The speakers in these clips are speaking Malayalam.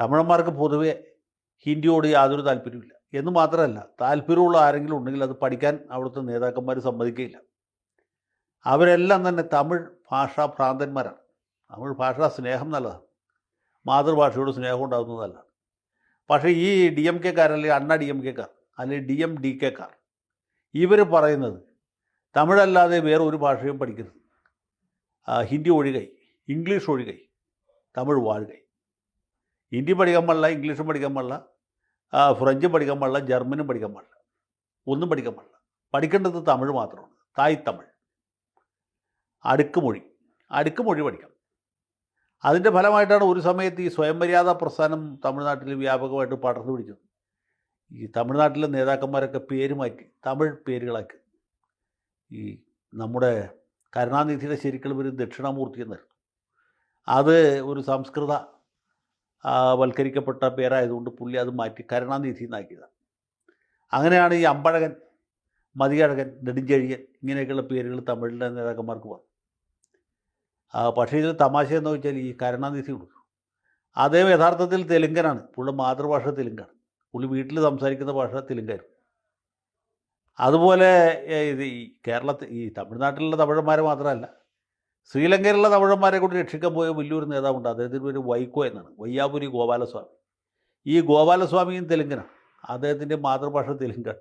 തമിഴന്മാർക്ക് പൊതുവെ ഹിന്ദിയോട് യാതൊരു താല്പര്യമില്ല എന്ന് മാത്രമല്ല താല്പര്യമുള്ള ആരെങ്കിലും ഉണ്ടെങ്കിൽ അത് പഠിക്കാൻ അവിടുത്തെ നേതാക്കന്മാർ സമ്മതിക്കുകയില്ല. അവരെല്ലാം തന്നെ തമിഴ് ഭാഷാ ഭ്രാന്തന്മാരാണ്. തമിഴ് ഭാഷാ സ്നേഹം നല്ലതാണ്. മാതൃഭാഷയോട് സ്നേഹം ഉണ്ടാകുന്നതല്ല പക്ഷേ ഈ ഡി എം കെക്കാർ അല്ലെങ്കിൽ അണ്ണ ഡി എം കെക്കാർ അല്ലെങ്കിൽ ഡി എം ഡി കെക്കാർ ഇവർ പറയുന്നത് തമിഴല്ലാതെ വേറെ ഒരു ഭാഷയും പഠിക്കരുത്. ഹിന്ദി ഒഴികൈ ഇംഗ്ലീഷ് ഒഴികൈ തമിഴ് വാഴുകை ഹിന്ദി പഠിക്കാൻ പാടില്ല ഇംഗ്ലീഷും പഠിക്കാൻ പാടില്ല ഫ്രഞ്ചും പഠിക്കാൻ പാടില്ല ജർമ്മനും പഠിക്കാൻ പാടില്ല ഒന്നും പഠിക്കാൻ പാടില്ല. പഠിക്കേണ്ടത് തമിഴ് മാത്രമാണ് തായ് തമിഴ്. അടുക്കുമൊഴി അടുക്കുമൊഴി പഠിക്കണം. അതിന്റെ ഫലമായിട്ടാണ് ഒരു സമയത്ത് ഈ സ്വയം മര്യാദ പ്രസ്ഥാനം തമിഴ്നാട്ടിൽ വ്യാപകമായിട്ട് പടർന്നു പിടിച്ചത്. ഈ തമിഴ്നാട്ടിലെ നേതാക്കന്മാരൊക്കെ പേര് മാറ്റി തമിഴ് പേരുകളാക്കി. ഈ നമ്മുടെ കരുണാനിധിയുടെ ശരിക്കുള്ള ഒരു ദക്ഷിണാമൂർത്തി എന്നായിരുന്നു. അത് ഒരു സംസ്കൃത വൽക്കരിക്കപ്പെട്ട പേരായതുകൊണ്ട് പുള്ളി അത് മാറ്റി കരുണാനിധി എന്നാക്കിയതാണ് അങ്ങനെയാണ് ഈ അമ്പഴകൻ മതികഴകൻ നെടുഞ്ചെഴിയൻ ഇങ്ങനെയൊക്കെയുള്ള പേരുകൾ തമിഴിലെ നേതാക്കന്മാർക്ക് വന്നു. പക്ഷേ ഇതിൽ തമാശ എന്ന് വെച്ചാൽ ഈ കരുണാനിധി കൊടുക്കും അദ്ദേഹം യഥാർത്ഥത്തിൽ തെലുങ്കനാണ്. പുള്ളി മാതൃഭാഷ തെലുങ്കാണ്. പുള്ളി വീട്ടിൽ സംസാരിക്കുന്ന ഭാഷ തെലുങ്കായിരുന്നു. അതുപോലെ ഇത് ഈ കേരളത്തിൽ ഈ തമിഴ്നാട്ടിലുള്ള തമിഴന്മാർ മാത്രമല്ല ശ്രീലങ്കയിലുള്ള തമിഴന്മാരെ കൂടി രക്ഷിക്കാൻ പോയ വലിയൊരു നേതാവുണ്ട്. അദ്ദേഹത്തിന്റെ പേര് വൈക്കോ എന്നാണ്. വയ്യാപുരി ഗോപാലസ്വാമി. ഈ ഗോപാലസ്വാമിയും തെലുങ്കനാണ് അദ്ദേഹത്തിന്റെ മാതൃഭാഷ തെലുങ്കാണ്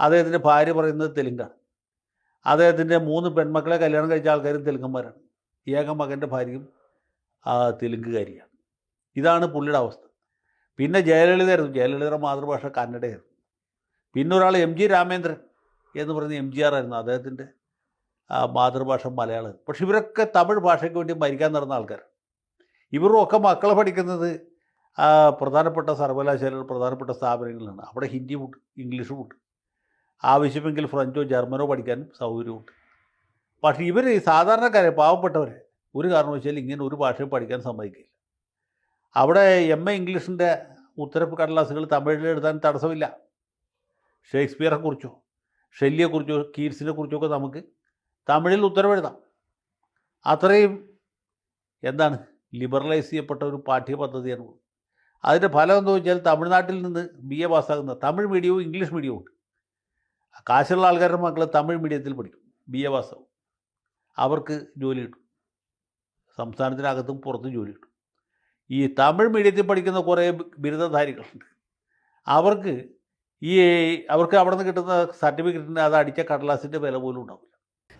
അദ്ദേഹത്തിന്റെ ഭാര്യ പറയുന്നത് തെലുങ്കാണ് അദ്ദേഹത്തിന്റെ മൂന്ന് പെൺമക്കളെ കല്യാണം കഴിച്ച ആൾക്കാരും തെലുങ്കന്മാരാണ്. ഏക മകന്റെ ഭാര്യയും തെലുങ്കുകാരിയാണ്. ഇതാണ് പുള്ളിയുടെ അവസ്ഥ. പിന്നെ ജയലളിതയായിരുന്നു. ജയലളിതയുടെ മാതൃഭാഷ കന്നഡയായിരുന്നു. പിന്നെ ഒരാൾ എം ജി രാമേന്ദ്രൻ എന്ന് പറയുന്ന എം ജി ആർ ആയിരുന്നു അദ്ദേഹത്തിന്റെ മാതൃഭാഷ മലയാളം. പക്ഷെ ഇവരൊക്കെ തമിഴ് ഭാഷയ്ക്ക് വേണ്ടി മരിക്കാൻ നടന്ന ആൾക്കാർ. ഇവരും ഒക്കെ മക്കളെ പഠിക്കുന്നത് പ്രധാനപ്പെട്ട സർവകലാശാലകൾ പ്രധാനപ്പെട്ട സ്ഥാപനങ്ങളിലാണ്. അവിടെ ഇംഗ്ലീഷും ഉണ്ട് ആവശ്യമെങ്കിൽ ഫ്രഞ്ചോ ജർമ്മനോ പഠിക്കാനും സൗകര്യമുണ്ട് പക്ഷേ ഇവർ സാധാരണക്കാരെ പാവപ്പെട്ടവർ ഒരു കാരണവശാലും ഇങ്ങനെ ഒരു ഭാഷയും പഠിക്കാൻ സമ്മതിക്കില്ല. അവിടെ എം എ ഇംഗ്ലീഷിന്റെ ഉത്തരപ്പ് കടലാസുകൾ തമിഴിൽ എഴുതാൻ തടസ്സമില്ല. ഷേക്സ്പിയറെ കുറിച്ചോ ഷെല്ലിയെക്കുറിച്ചോ കീറ്റ്സിനെ കുറിച്ചൊക്കെ നമുക്ക് തമിഴിൽ ഉത്തരവെഴുതാം. അത്രയും എന്താണ്? ലിബറലൈസ് ചെയ്യപ്പെട്ട ഒരു പാഠ്യപദ്ധതിയാണ് അതിന്റെ ഫലം എന്ന് വെച്ചാൽ തമിഴ്നാട്ടിൽ നിന്ന് ബി എ പാസ്സാകുന്ന തമിഴ് മീഡിയവും ഇംഗ്ലീഷ് മീഡിയവും ഉണ്ട്. കാശുള്ള ആൾക്കാരുടെ മക്കൾ തമിഴ് മീഡിയത്തിൽ പഠിക്കും ബി എ പാസ്സാവും. അവർക്ക് ജോലി കിട്ടും. സംസ്ഥാനത്തിനകത്തും പുറത്തും ജോലി കിട്ടും. ഈ തമിഴ് മീഡിയത്തിൽ പഠിക്കുന്ന കുറേ ബിരുദധാരികളുണ്ട്. അവർക്ക് ഈ അവർക്ക് അവിടെ നിന്ന് കിട്ടുന്ന സർട്ടിഫിക്കറ്റിന് അത് അടിച്ച കടലാസിന്റെ വില പോലും ഉണ്ടാവില്ല.